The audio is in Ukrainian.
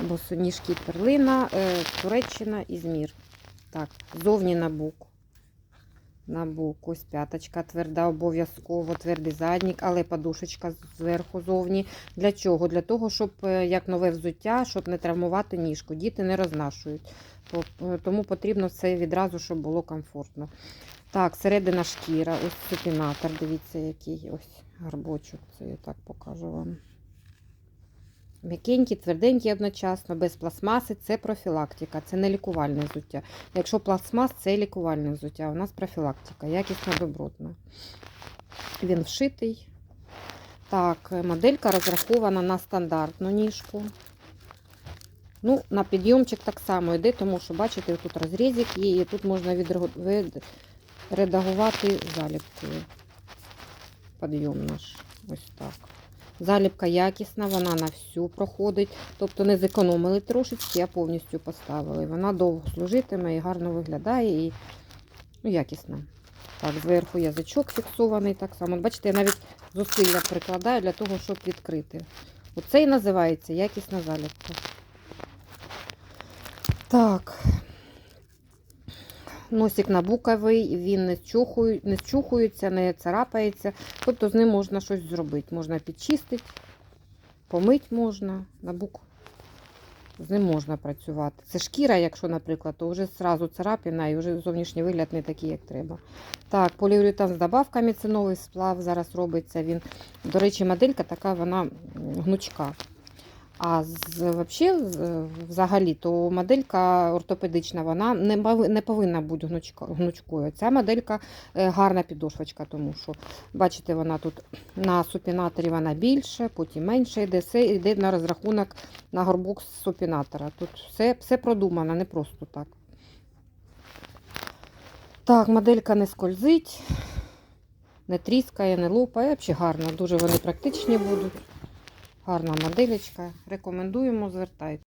Босоніжки перлина, е, Туреччина, Ізмір. Так, зовні на бук. На бук. Ось п'яточка тверда, обов'язково, твердий заднік, але подушечка зверху зовні. Для чого? Для того, щоб е, як нове взуття, щоб не травмувати ніжку. Діти не рознашують. Е, Тому потрібно все відразу, щоб було комфортно. Так, середина шкіра, ось супінатор, дивіться, який ось гарбочок. Це я так покажу вам. М'якенький, тверденький одночасно, без пластмаси це профілактика, це не лікувальне взуття. Якщо пластмас, це лікувальне взуття. У нас профілактика, якісно добротна. Він вшитий. Так, моделька розрахована на стандартну ніжку. Ну, на підйомчик так само йде, тому що, бачите, тут розрізик є, і тут можна відредагувати заліпкою. Підйом наш. Ось так. Заліпка якісна, вона на всю проходить. Тобто не зекономили трошечки, а повністю поставили. Вона довго служитиме і гарно виглядає і ну, якісна. Так, зверху язичок фіксований так само. Бачите, я навіть зусилля прикладаю для того, щоб відкрити. Оце і називається якісна заліпка. Так. Носик набуковий, він не, чухує, не чухується, не царапається. Тобто з ним можна щось зробити. Можна підчистити, помити можна. Набук. З ним можна працювати. Це шкіра, якщо, наприклад, то вже зразу царапина і вже зовнішній вигляд не такий, як треба. Так, поліуретан з добавками, це новий сплав зараз робиться. Він, до речі, моделька така, вона гнучка. А з, вообще, взагалі, то моделька ортопедична, вона не, повинна бути гнучкою. Ця моделька е, гарна підошвочка, тому що, бачите, вона тут на супінаторі вона більше, потім менше йде. Все йде на розрахунок на горбок супінатора. Тут все, все продумано, не просто так. Так, моделька не скользить, не тріскає, не лопає. Взагалі гарно, дуже вони практичні будуть. Гарна моделечка. Рекомендуємо, звертайте.